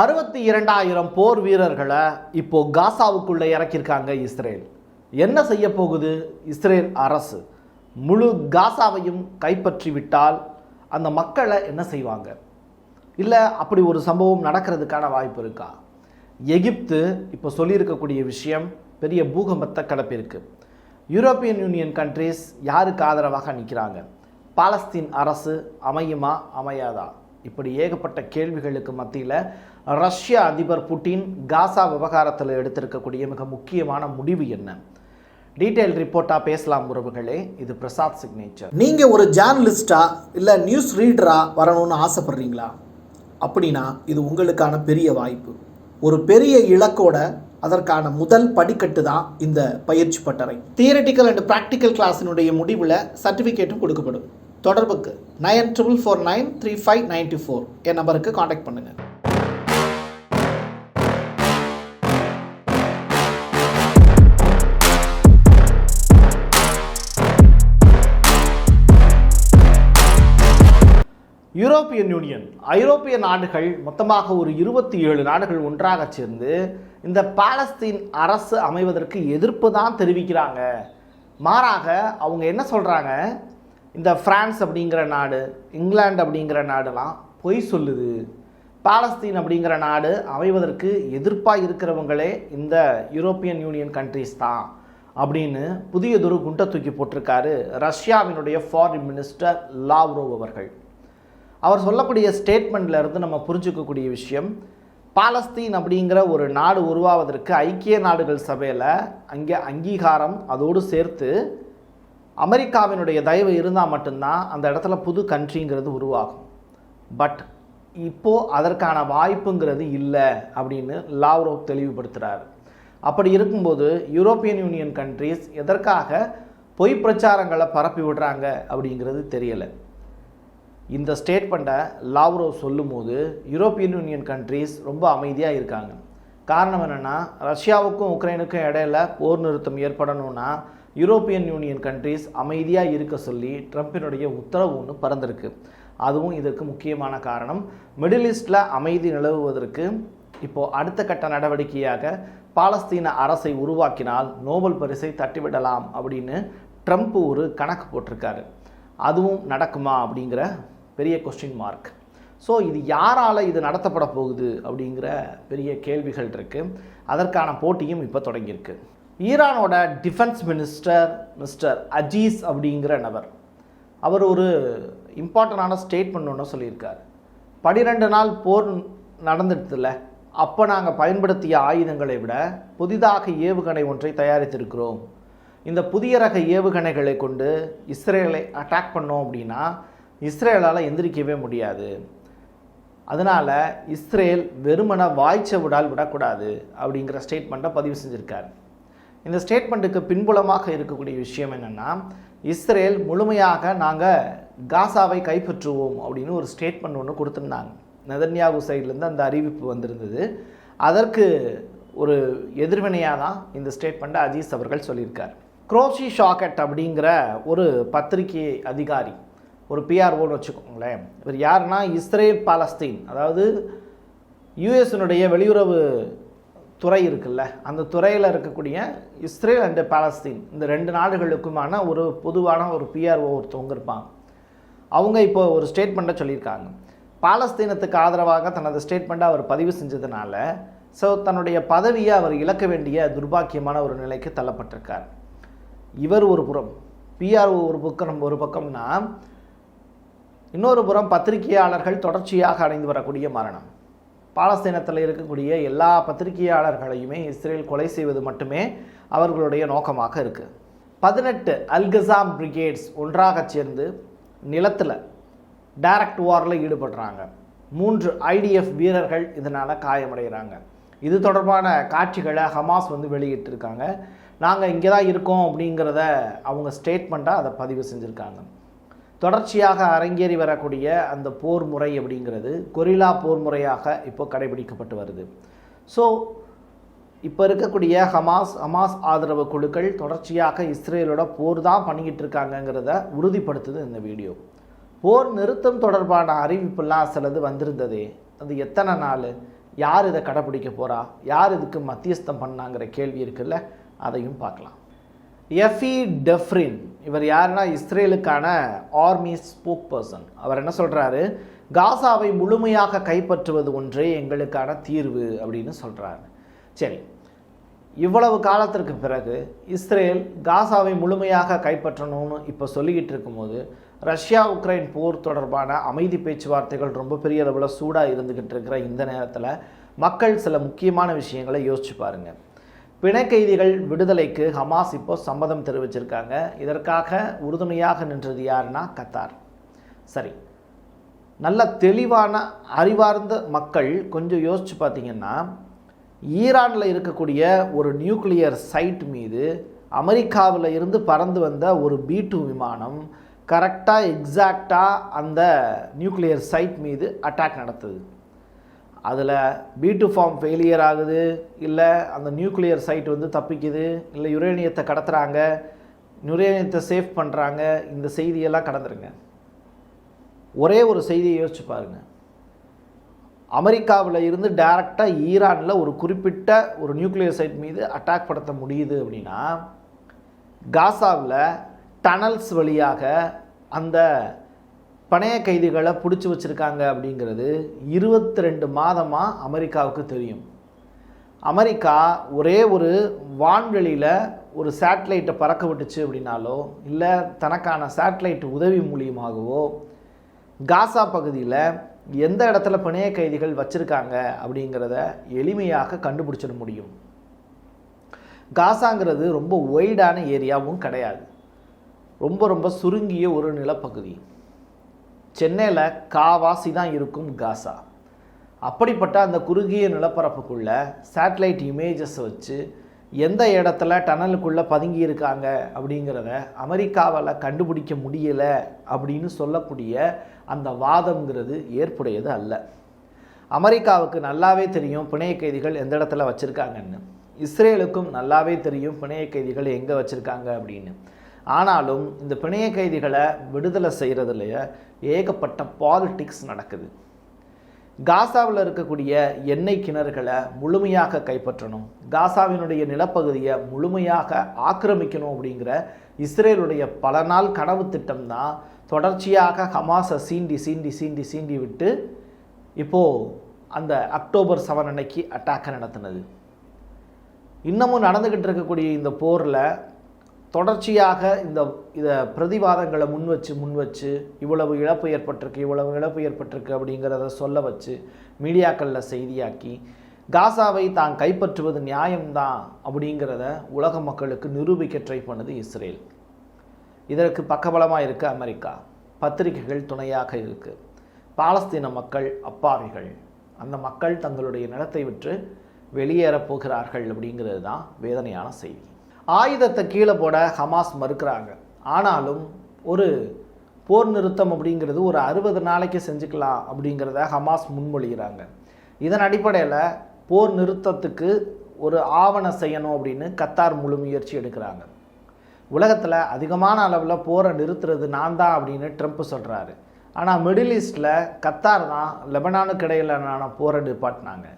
அறுபத்தி இரண்டாயிரம் போர் வீரர்களை இப்போ காசாவுக்குள்ளே இறக்கியிருக்காங்க இஸ்ரேல். என்ன செய்ய போகுது? இஸ்ரேல் அரசு முழு காசாவையும் கைப்பற்றி விட்டால் அந்த மக்களை என்ன செய்வாங்க? இல்லை அப்படி ஒரு சம்பவம் நடக்கிறதுக்கான வாய்ப்பு இருக்கா? எகிப்து இப்போ சொல்லியிருக்கக்கூடிய விஷயம் பெரிய பூகம்பத்தை கிளப்பியிருக்கு யூரோப்பியன் யூனியன் கண்ட்ரீஸ் யாருக்கு ஆதரவாக நிற்கிறாங்க? பாலஸ்தீன் அரசு அமையுமா? அமையாதா? இப்படி ஏகப்பட்ட கேள்விகளுக்கு மத்தியில் ரஷ்ய அதிபர் புட்டின் காசா விவகாரத்தில் எடுத்திருக்கக்கூடிய மிக முக்கியமான முடிவு என்ன? டீட்டெயில் ரிப்போர்ட்டாக பேசலாம் உறவுகளே. இது பிரசாத் சிக்னேச்சர். நீங்கள் ஒரு ஜேர்னலிஸ்டா இல்லை நியூஸ் ரீடராக வரணும்னு ஆசைப்படுறீங்களா? அப்படின்னா இது உங்களுக்கான பெரிய வாய்ப்பு. ஒரு பெரிய இலக்கோட அதற்கான முதல் படிக்கட்டு தான் இந்த பயிற்சி பட்டறை. தியரட்டிக்கல் அண்ட் ப்ராக்டிக்கல் கிளாஸினுடைய முடிவில் சர்டிஃபிகேட்டும் கொடுக்கப்படும். தொடர்புக்கு nine triple four nine three five ninety four என் நம்பருக்கு காண்டாக்ட் பண்ணுங்கள் யூரோப்பியன் யூனியன் ஐரோப்பிய நாடுகள் மொத்தமாக ஒரு இருபத்தி ஏழு நாடுகள் ஒன்றாக சேர்ந்து இந்த பாலஸ்தீன் அரசு அமைவதற்கு எதிர்ப்பு தான் தெரிவிக்கிறாங்க. மாறாக அவங்க என்ன சொல்கிறாங்க இந்த பிரான்ஸ் அப்படிங்கிற நாடு இங்கிலாந்து அப்படிங்கிற நாடுலாம் பொய் சொல்லுது. பாலஸ்தீன் அப்படிங்கிற நாடு அமைவதற்கு எதிர்ப்பாக இருக்கிறவங்களே இந்த யூரோப்பியன் யூனியன் கண்ட்ரீஸ் தான் அப்படின்னு புதியதொரு குண்டை தூக்கி போட்டிருக்காரு ரஷ்யாவினுடைய ஃபாரின் மினிஸ்டர் லாவ்ரோவ் அவர்கள். அவர் சொல்லக்கூடிய ஸ்டேட்மெண்ட்ல இருந்து நம்ம புரிஞ்சுக்கக்கூடிய விஷயம் பாலஸ்தீன் அப்படிங்கிற ஒரு நாடு உருவாவதற்கு ஐக்கிய நாடுகள் சபையில் அங்கே அங்கீகாரம் அதோடு சேர்த்து அமெரிக்காவினுடைய தயவு இருந்தால் மட்டும்தான் அந்த இடத்துல புது கண்ட்ரிங்கிறது உருவாகும். பட் இப்போது அதற்கான வாய்ப்புங்கிறது இல்லை அப்படின்னு லாவ்ரோவ் தெளிவுபடுத்துகிறார் அப்படி இருக்கும்போது யூரோப்பியன் யூனியன் கண்ட்ரீஸ் எதற்காக பொய் பிரச்சாரங்களை பரப்பி விடுறாங்க அப்படிங்கிறது தெரியலை. இந்த ஸ்டேட்மெண்ட்டை லாவ்ரோ சொல்லும்போது யூரோப்பியன் யூனியன் கண்ட்ரீஸ் ரொம்ப அமைதியாக இருக்காங்க. காரணம் என்னென்னா ரஷ்யாவுக்கும் உக்ரைனுக்கும் இடையில போர் நிறுத்தம் ஏற்படணும்னா யூரோப்பியன் யூனியன் கண்ட்ரீஸ் அமைதியாக இருக்க சொல்லி ட்ரம்ப்பினுடைய உத்தரவு ஒன்று பறந்திருக்கு. அதுவும் இதற்கு முக்கியமான காரணம். மிடில் ஈஸ்டில் அமைதி நிலவுவதற்கு இப்போது அடுத்த கட்ட நடவடிக்கையாக பாலஸ்தீன அரசை உருவாக்கினால் நோபல் பரிசை தட்டிவிடலாம் அப்படின்னு ட்ரம்ப் ஒரு கணக்கு போட்டிருக்காரு. அதுவும் நடக்குமா அப்படிங்கிற பெரிய கொஸ்டின் மார்க் ஸோ இது யாரால் இது நடத்தப்பட போகுது அப்படிங்கிற பெரிய கேள்விகள் இருக்குது அதற்கான போட்டியும் இப்போ தொடங்கியிருக்கு. ஈரானோட டிஃபென்ஸ் மினிஸ்டர் மிஸ்டர் அஜீஸ் அப்படிங்கிற நபர் அவர் ஒரு இம்பார்ட்டண்டான ஸ்டேட்மெண்ட் ஒன்று சொல்லியிருக்கார். பனிரெண்டு நாள் போர் நடந்துடுதுல அப்போ நாங்கள் பயன்படுத்திய ஆயுதங்களை விட புதிதாக ஏவுகணை ஒன்றை தயாரித்திருக்கிறோம். இந்த புதிய ரக ஏவுகணைகளை கொண்டு இஸ்ரேலை அட்டாக் பண்ணோம் அப்படின்னா இஸ்ரேலால் எந்திரிக்கவே முடியாது. அதனால் இஸ்ரேல் வெறுமன வாய்ச்சவிடால் விடக்கூடாது அப்படிங்கிற ஸ்டேட்மெண்ட்டை பதிவு செஞ்சுருக்கார். இந்த ஸ்டேட்மெண்ட்டுக்கு பின்புலமாக இருக்கக்கூடிய விஷயம் என்னென்னா இஸ்ரேல் முழுமையாக நாங்கள் காசாவை கைப்பற்றுவோம் அப்படின்னு ஒரு ஸ்டேட்மெண்ட் ஒன்று கொடுத்துருந்தாங்க. நெதன்யாகு சைட்லேருந்து அந்த அறிவிப்பு வந்திருந்தது. அதற்கு ஒரு எதிர்வினையாக தான் இந்த ஸ்டேட்மெண்ட்டை அஜீஸ் அவர்கள் சொல்லியிருக்கார். குரோஷி ஷாக்கெட் அப்படிங்கிற ஒரு பத்திரிகை அதிகாரி ஒரு பிஆர்ஓன்னு வச்சுக்கோங்களேன். இவர் யாருன்னா இஸ்ரேல் பாலஸ்தீன். அதாவது யுஎஸ்னுடைய வெளியுறவு துறை இருக்குல்ல அந்த துறையில் இருக்கக்கூடிய இஸ்ரேல் அண்டு பாலஸ்தீன். இந்த ரெண்டு நாடுகளுக்குமான ஒரு பொதுவான ஒரு பிஆர்ஓ ஒருத்தவங்க இருப்பாங்க. அவங்க இப்போ ஒரு ஸ்டேட்மெண்ட்டை சொல்லியிருக்காங்க. பாலஸ்தீனத்துக்கு ஆதரவாக தனது ஸ்டேட்மெண்ட்டை அவர் பதிவு செஞ்சதுனால ஸோ தன்னுடைய பதவியை அவர் இழக்க வேண்டிய துர்பாக்கியமான ஒரு நிலைக்கு தள்ளப்பட்டிருக்கார். இவர் ஒரு புறம் பிஆர்ஓ ஒரு பக்கம் ஒரு பக்கம்னா இன்னொரு புறம் பத்திரிகையாளர்கள் தொடர்ச்சியாக அடைந்து வரக்கூடிய மரணம். பாலஸ்தீனத்தில் இருக்கக்கூடிய எல்லா பத்திரிகையாளர்களையுமே இஸ்ரேல் கொலை செய்வது மட்டுமே அவர்களுடைய நோக்கமாக இருக்குது பதினெட்டு அல்கசாம் பிரிகேட்ஸ் ஒன்றாக சேர்ந்து நிலத்தில் டைரக்ட் வாரில் ஈடுபடுறாங்க. மூன்று ஐடிஎஃப் வீரர்கள் இதனால் காயமடைகிறாங்க. இது தொடர்பான காட்சிகளை ஹமாஸ் வந்து வெளியிட்டிருக்காங்க. நாங்கள் இங்கே தான் இருக்கோம் அப்படிங்கிறத அவங்க ஸ்டேட்மெண்ட்டாக அதை பதிவு செஞ்சுருக்காங்க. தொடர்ச்சியாக அரங்கேறி வரக்கூடிய அந்த போர் முறை அப்படிங்கிறது கொரில்லா போர் முறையாக இப்போ கடைபிடிக்கப்பட்டு வருது. ஸோ இப்போ இருக்கக்கூடிய ஹமாஸ் ஹமாஸ் ஆதரவு குழுக்கள் தொடர்ச்சியாக இஸ்ரேலோட போர் தான் பண்ணிக்கிட்டு இருக்காங்கங்கிறத உறுதிப்படுத்துது இந்த வீடியோ. போர் நிறுத்தம் தொடர்பான அறிவிப்புலாம் சிலது வந்திருந்ததே. அது எத்தனை நாள்? யார் இதை கடைப்பிடிக்க போகிறா யார் இதுக்கு மத்தியஸ்தம் பண்ணாங்கிற கேள்வி இருக்குல்ல? அதையும் பார்க்கலாம். எஃபி டெஃப்ரின் இவர் யாருன்னா இஸ்ரேலுக்கான ஆர்மி ஸ்போக் பர்சன் அவர் என்ன சொல்கிறாரு காசாவை முழுமையாக கைப்பற்றுவது ஒன்றே எங்களுக்கான தீர்வு அப்படின்னு சொல்கிறாரு சரி இவ்வளவு காலத்திற்கு பிறகு இஸ்ரேல் காசாவை முழுமையாக கைப்பற்றணும்னு இப்போ சொல்லிக்கிட்டு இருக்கும்போது ரஷ்யா உக்ரைன் போர் தொடர்பான அமைதி பேச்சுவார்த்தைகள் ரொம்ப பெரிய அளவில் சூடாக இருந்துக்கிட்டு இருக்கிற இந்த நேரத்தில் மக்கள் சில முக்கியமான விஷயங்களை யோசிச்சு பாருங்க. பிணைக்கைதிகள் விடுதலைக்கு ஹமாஸ் இப்போ சம்மதம் தெரிவிச்சிருக்காங்க. இதற்காக உறுதுணையாக நின்றது யாருன்னா கத்தார். சரி நல்ல தெளிவான அறிவார்ந்த மக்கள் கொஞ்சம் யோசிச்சு பார்த்தீங்கன்னா ஈரானில் இருக்கக்கூடிய ஒரு நியூக்ளியர் சைட் மீது அமெரிக்காவில் இருந்து பறந்து வந்த ஒரு பி டூ விமானம் கரெக்டாக எக்ஸாக்டாக அந்த நியூக்ளியர் சைட் மீது அட்டாக் நடத்துது. அதில் பி டூ ஃபார்ம் ஃபெயிலியர் ஆகுது இல்லை அந்த நியூக்ளியர் சைட் வந்து தப்பிக்குது இல்லை யுரேனியத்தை கடத்துகிறாங்க யுரேனியத்தை சேஃப் பண்ணுறாங்க இந்த செய்தியெல்லாம் கடந்துருங்க. ஒரே ஒரு செய்தியை யோசிச்சு பாருங்க. அமெரிக்காவில் இருந்து டைரெக்டாக ஈரானில் ஒரு குறிப்பிட்ட ஒரு நியூக்ளியர் சைட் மீது அட்டாக் படுத்த முடியுது அப்படின்னா காசாவில் டனல்ஸ் வழியாக அந்த பணைய கைதிகளை பிடிச்சி வச்சுருக்காங்க அப்படிங்கிறது இருபத்தி ரெண்டு மாதமாக அமெரிக்காவுக்கு தெரியும். அமெரிக்கா ஒரே ஒரு வான்வெளியில் ஒரு சேட்டலைட்டை பறக்க விட்டுச்சு அப்படின்னாலோ இல்லை தனக்கான சேட்டலைட் உதவி மூலியமாகவோ காசா பகுதியில் எந்த இடத்துல பிணைய கைதிகள் வச்சுருக்காங்க அப்படிங்கிறத எளிமையாக கண்டுபிடிச்சிட முடியும். காசாங்கிறது ரொம்ப ஒய்டான ஏரியாவும் கிடையாது. ரொம்ப ரொம்ப சுருங்கிய ஒரு நிலப்பகுதி. சென்னையில் காவாசி தான் இருக்கும் காசா. அப்படிப்பட்ட அந்த குறுகிய நிலப்பரப்புக்குள்ள சேட்டலைட் இமேஜஸ் வச்சு எந்த இடத்துல டனலுக்குள்ளே பதுங்கி இருக்காங்க அப்படிங்கிறத அமெரிக்காவால் கண்டுபிடிக்க முடியலை அப்படின்னு சொல்லக்கூடிய அந்த வாதம்ங்கிறது ஏற்புடையது அல்ல. அமெரிக்காவுக்கு நல்லாவே தெரியும் பிணைய கைதிகள் எந்த இடத்துல வச்சுருக்காங்கன்னு. இஸ்ரேலுக்கும் நல்லாவே தெரியும் பிணைய கைதிகள் எங்கே வச்சுருக்காங்க அப்படின்னு. ஆனாலும் இந்த பிணைய கைதிகளை விடுதலை செய்கிறதுலையே ஏகப்பட்ட பாலிட்டிக்ஸ் நடக்குது. காசாவில் இருக்கக்கூடிய எண்ணெய் கிணறுகளை முழுமையாக கைப்பற்றணும். காசாவினுடைய நிலப்பகுதியை முழுமையாக ஆக்கிரமிக்கணும் அப்படிங்கிற இஸ்ரேலுடைய பல நாள் கனவு திட்டம் தான் தொடர்ச்சியாக ஹமாஸை சீண்டி சீண்டி சீண்டி சீண்டி விட்டு இப்போது அந்த அக்டோபர் செவன் அன்னைக்கு அட்டாக்கை நடத்தினது. இன்னமும் நடந்துக்கிட்டு இருக்கக்கூடிய இந்த போரில் தொடர்ச்சியாக இந்த இதை பிரதிவாதங்களை முன் வச்சு முன் வச்சு இவ்வளவு இழப்பு ஏற்பட்டிருக்கு இவ்வளவு இழப்பு ஏற்பட்டிருக்கு அப்படிங்கிறத சொல்ல வச்சு மீடியாக்களில் செய்தியாக்கி காசாவை தான் கைப்பற்றுவது நியாயம்தான் அப்படிங்கிறத உலக மக்களுக்கு நிரூபிக்க ட்ரை பண்ணுது இஸ்ரேல். இதற்கு பக்கபலமாக இருக்குது அமெரிக்கா. பத்திரிகைகள் துணையாக இருக்குது பாலஸ்தீன மக்கள் அப்பாவிகள். அந்த மக்கள் தங்களுடைய நிலத்தை விற்று வெளியேறப் போகிறார்கள் அப்படிங்கிறது தான் வேதனையான செய்தி. ஆயுதத்தை கீழே போட ஹமாஸ் மறுக்கிறாங்க. ஆனாலும் ஒரு போர் நிறுத்தம் அப்படிங்கிறது ஒரு அறுபது நாளைக்கு செஞ்சுக்கலாம் அப்படிங்கிறத ஹமாஸ் முன்மொழிகிறாங்க. இதன் அடிப்படையில் போர் நிறுத்தத்துக்கு ஒரு ஆவணம் செய்யணும் அப்படின்னு கத்தார் முழு முயற்சி எடுக்கிறாங்க. உலகத்தில் அதிகமான அளவில் போரை நிறுத்துறது நான் தான் அப்படின்னு ட்ரம்ப் சொல்கிறாரு ஆனால் மிடில் ஈஸ்டில் கத்தார் தான் லெபனானுக்கு இடையிலான போரை நிப்பாட்டினாங்க.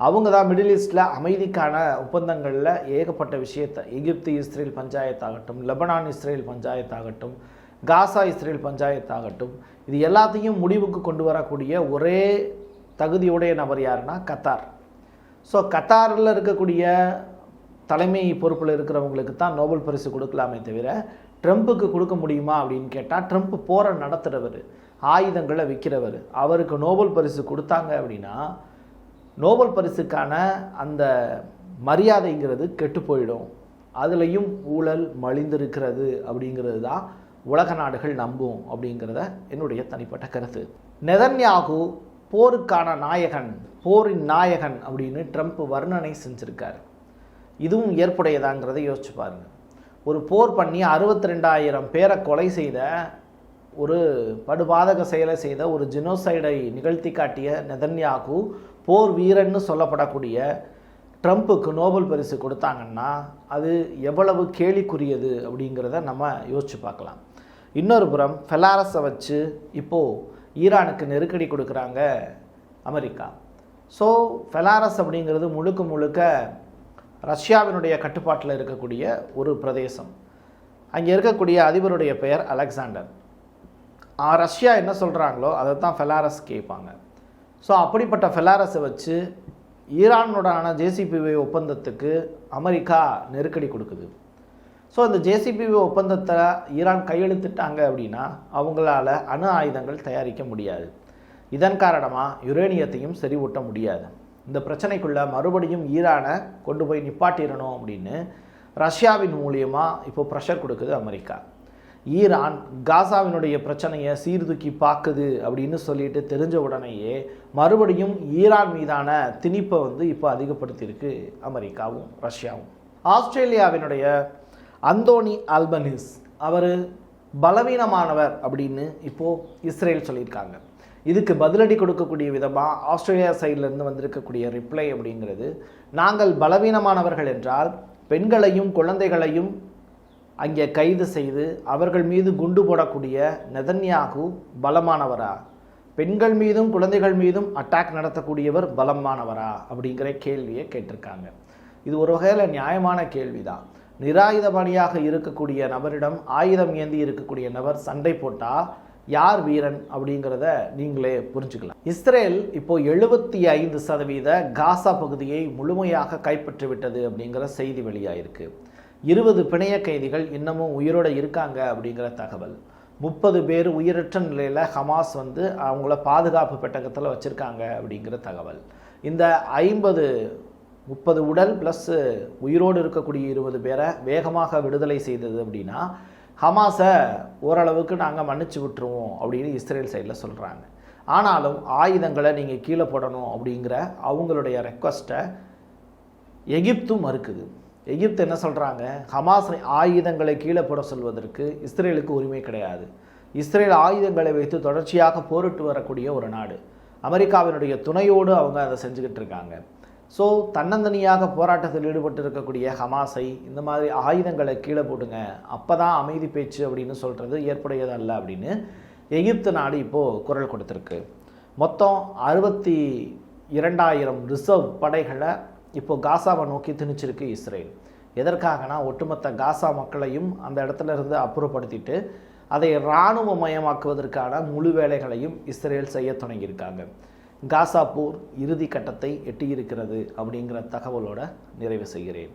அவங்க தான் மிடில் ஈஸ்டில் அமைதிக்கான ஒப்பந்தங்களில் ஏகப்பட்ட விஷயத்தை எகிப்து இஸ்ரேல் பஞ்சாயத்தாகட்டும் லெபனான் இஸ்ரேல் பஞ்சாயத்தாகட்டும் காசா இஸ்ரேல் பஞ்சாயத்தாகட்டும் இது எல்லாத்தையும் முடிவுக்கு கொண்டு வரக்கூடிய ஒரே தகுதியுடைய நபர் யாருன்னா கத்தார். ஸோ கத்தாரில் இருக்கக்கூடிய தலைமை பொறுப்பில் இருக்கிறவங்களுக்கு தான் நோபல் பரிசு கொடுக்கலாமே தவிர ட்ரம்ப்புக்கு கொடுக்க முடியுமா அப்படின்னு கேட்டால் ட்ரம்ப் போரை நடத்துகிறவர் ஆயுதங்களை விற்கிறவர் அவருக்கு நோபல் பரிசு கொடுத்தாங்க அப்படின்னா நோபல் பரிசுக்கான அந்த மரியாதைங்கிறது கெட்டு போயிடும். அதுலேயும் ஊழல் மலிந்திருக்கிறது அப்படிங்கிறது தான் உலக நாடுகள் நம்பும் அப்படிங்கிறத என்னுடைய தனிப்பட்ட கருத்து. நெதன்யாகு போருக்கான நாயகன் போரின் நாயகன் அப்படின்னு ட்ரம்ப் வர்ணனை செஞ்சுருக்காரு. இதுவும் ஏற்புடையதாங்கிறதை யோசிச்சு பாருங்க. ஒரு போர் பண்ணி அறுபத்தி ரெண்டாயிரம் பேரை கொலை செய்த ஒரு படுபாதக செயலை செய்த ஒரு ஜினோசைடை நிகழ்த்தி காட்டிய நெதன்யாகு போர் வீரன்னு சொல்லப்படக்கூடிய ட்ரம்ப்புக்கு நோபல் பரிசு கொடுத்தாங்கன்னா அது எவ்வளவு கேலிக்குரியது அப்படிங்கிறத நம்ம யோசிச்சு பார்க்கலாம். இன்னொரு புறம் ஃபெலாரஸை வச்சு இப்போது ஈரானுக்கு நெருக்கடி கொடுக்குறாங்க அமெரிக்கா. ஸோ ஃபெலாரஸ் அப்படிங்கிறது முழுக்க முழுக்க ரஷ்யாவினுடைய கட்டுப்பாட்டில் இருக்கக்கூடிய ஒரு பிரதேசம். அங்கே இருக்கக்கூடிய அதிபருடைய பெயர் அலெக்சாண்டர். ரஷ்யா என்ன சொல்கிறாங்களோ அதை தான் ஃபெலாரஸ் கேட்பாங்க. ஸோ அப்படிப்பட்ட ஃபெலாரஸை வச்சு ஈரானுடனான ஜேசிபிவி ஒப்பந்தத்துக்கு அமெரிக்கா நெருக்கடி கொடுக்குது. ஸோ இந்த ஜேசிபிவி ஒப்பந்தத்தை ஈரான் கையெழுத்துட்டாங்க அப்படின்னா அவங்களால அணு ஆயுதங்கள் தயாரிக்க முடியாது. இதன் காரணமாக யுரேனியத்தையும் செறிவூட்ட முடியாது. இந்த பிரச்சனைக்குள்ளே மறுபடியும் ஈரானை கொண்டு போய் நிப்பாட்டிடணும் அப்படின்னு ரஷ்யாவின் மூலியமாக இப்போ ப்ரெஷர் கொடுக்குது அமெரிக்கா. ஈரான் காசாவினுடைய பிரச்சனையை சீர்தூக்கி பார்க்குது அப்படின்னு சொல்லிட்டு தெரிஞ்ச உடனேயே மறுபடியும் ஈரான் மீதான திணிப்பை வந்து இப்போ அதிகப்படுத்தியிருக்கு அமெரிக்காவும் ரஷ்யாவும். ஆஸ்திரேலியாவினுடைய அந்தோனி ஆல்பனிஸ் அவர் பலவீனமானவர் அப்படின்னு இப்போது இஸ்ரேல் சொல்லியிருக்காங்க. இதுக்கு பதிலடி கொடுக்கக்கூடிய விதமாக ஆஸ்திரேலியா சைட்லேருந்து வந்திருக்கக்கூடிய ரிப்ளை அப்படிங்கிறது நாங்கள் பலவீனமானவர்கள் என்றால் பெண்களையும் குழந்தைகளையும் அங்கே கைது செய்து அவர்கள் மீது குண்டு போடக்கூடிய நெதன்யாகு பலமானவரா? பெண்கள் மீதும் குழந்தைகள் மீதும் அட்டாக் நடத்தக்கூடியவர் பலமானவரா? அப்படிங்கிற கேள்வியை கேட்டிருக்காங்க. இது ஒரு வகையில் நியாயமான கேள்விதான். நிராயுதபாணியாக இருக்கக்கூடிய நபரிடம் ஆயுதம் ஏந்தி இருக்கக்கூடிய நபர் சண்டை போட்டால் யார் வீரன் அப்படிங்கிறத நீங்களே புரிஞ்சுக்கலாம். இஸ்ரேல் இப்போ எழுபத்தி ஐந்து சதவீத காசா பகுதியை முழுமையாக கைப்பற்றி விட்டது அப்படிங்கிற செய்தி வெளியாயிருக்கு. இருபது பிணைய கைதிகள் இன்னமும் உயிரோடு இருக்காங்க அப்படிங்கிற தகவல். முப்பது பேர் உயிரற்ற நிலையில் ஹமாஸ் வந்து அவங்கள பாதுகாப்பு பெட்டகத்தில் வச்சுருக்காங்க அப்படிங்கிற தகவல். இந்த ஐம்பது முப்பது உடல் ப்ளஸ் உயிரோடு இருக்கக்கூடிய இருபது பேரை வேகமாக விடுதலை செய்தது அப்படின்னா ஹமாஸை ஓரளவுக்கு நாங்கள் மன்னிச்சு விட்டுருவோம் அப்படின்னு இஸ்ரேல் சைடில் சொல்கிறாங்க ஆனாலும் ஆயுதங்களை நீங்கள் கீழே போடணும் அப்படிங்கிற அவங்களுடைய ரெக்வஸ்ட்டை எகிப்தும் மறுக்குது. எகிப்து என்ன சொல்கிறாங்க ஹமாஸ் ஆயுதங்களை கீழே போட சொல்வதற்கு இஸ்ரேலுக்கு உரிமை கிடையாது. இஸ்ரேல் ஆயுதங்களை வைத்து தொடர்ச்சியாக போரிட்டு வரக்கூடிய ஒரு நாடு. அமெரிக்காவினுடைய துணையோடு அவங்க அதை செஞ்சுக்கிட்டு இருக்காங்க. ஸோ தன்னந்தனியாக போராட்டத்தில் ஈடுபட்டு இருக்கக்கூடிய ஹமாஸை இந்த மாதிரி ஆயுதங்களை கீழே போடுங்க. அப்போ தான் அமைதி பேச்சு அப்படின்னு சொல்கிறது ஏற்புடையதல்ல அப்படின்னு எகிப்து நாடு இப்போது குரல் கொடுத்துருக்கு. மொத்தம் அறுபத்தி இரண்டாயிரம் ரிசர்வ் படைகளை இப்போது காசாவை நோக்கி திணிச்சிருக்கு இஸ்ரேல். எதற்காகனா ஒட்டுமொத்த காசா மக்களையும் அந்த இடத்துல இருந்து அப்புறப்படுத்திட்டு அதை இராணுவமயமாக்குவதற்கான முழு வேலைகளையும் இஸ்ரேல் செய்ய தொடங்கியிருக்காங்க. காசா போர் இறுதி கட்டத்தை எட்டியிருக்கிறது அப்படிங்கிற தகவலோட நிறைவு செய்கிறேன்.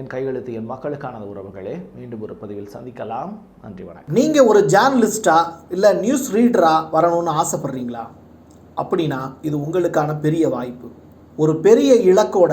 என் கையெழுத்து என் மக்களுக்கான உறவுகளே மீண்டும் ஒரு பதிவில் சந்திக்கலாம். நன்றி வணக்கம். நீங்கள் ஒரு ஜேர்னலிஸ்டா இல்லை நியூஸ் ரீடரா வரணும்னு ஆசைப்படுறீங்களா? அப்படின்னா இது உங்களுக்கான பெரிய வாய்ப்பு. ஒரு பெரிய இலக்கோட